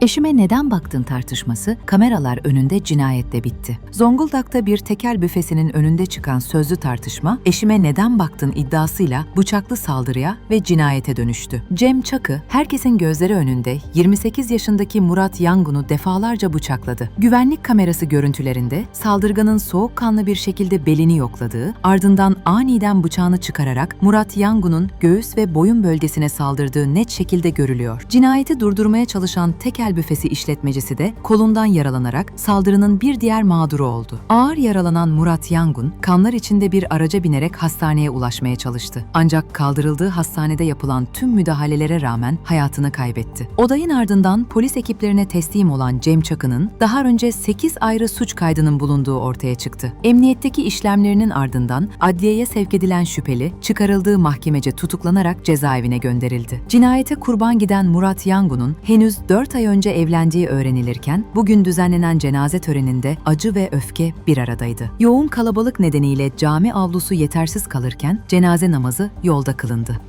Eşime neden baktın tartışması kameralar önünde cinayetle bitti. Zonguldak'ta bir tekel büfesinin önünde çıkan sözlü tartışma eşime neden baktın iddiasıyla bıçaklı saldırıya ve cinayete dönüştü. Cem Çakı herkesin gözleri önünde 28 yaşındaki Murat Yangun'u defalarca bıçakladı. Güvenlik kamerası görüntülerinde saldırganın soğukkanlı bir şekilde belini yokladığı, ardından aniden bıçağını çıkararak Murat Yangun'un göğüs ve boyun bölgesine saldırdığı net şekilde görülüyor. Cinayeti durdurmaya çalışan tekel büfesi işletmecisi de kolundan yaralanarak saldırının bir diğer mağduru oldu. Ağır yaralanan Murat Yangun, kanlar içinde bir araca binerek hastaneye ulaşmaya çalıştı. Ancak kaldırıldığı hastanede yapılan tüm müdahalelere rağmen hayatını kaybetti. Olayın ardından polis ekiplerine teslim olan Cem Çakı'nın daha önce 8 ayrı suç kaydının bulunduğu ortaya çıktı. Emniyetteki işlemlerinin ardından adliyeye sevk edilen şüpheli çıkarıldığı mahkemece tutuklanarak cezaevine gönderildi. Cinayete kurban giden Murat Yangun'un henüz 4 ay önce evlendiği öğrenilirken bugün düzenlenen cenaze töreninde acı ve öfke bir aradaydı. Yoğun kalabalık nedeniyle cami avlusu yetersiz kalırken cenaze namazı yolda kılındı.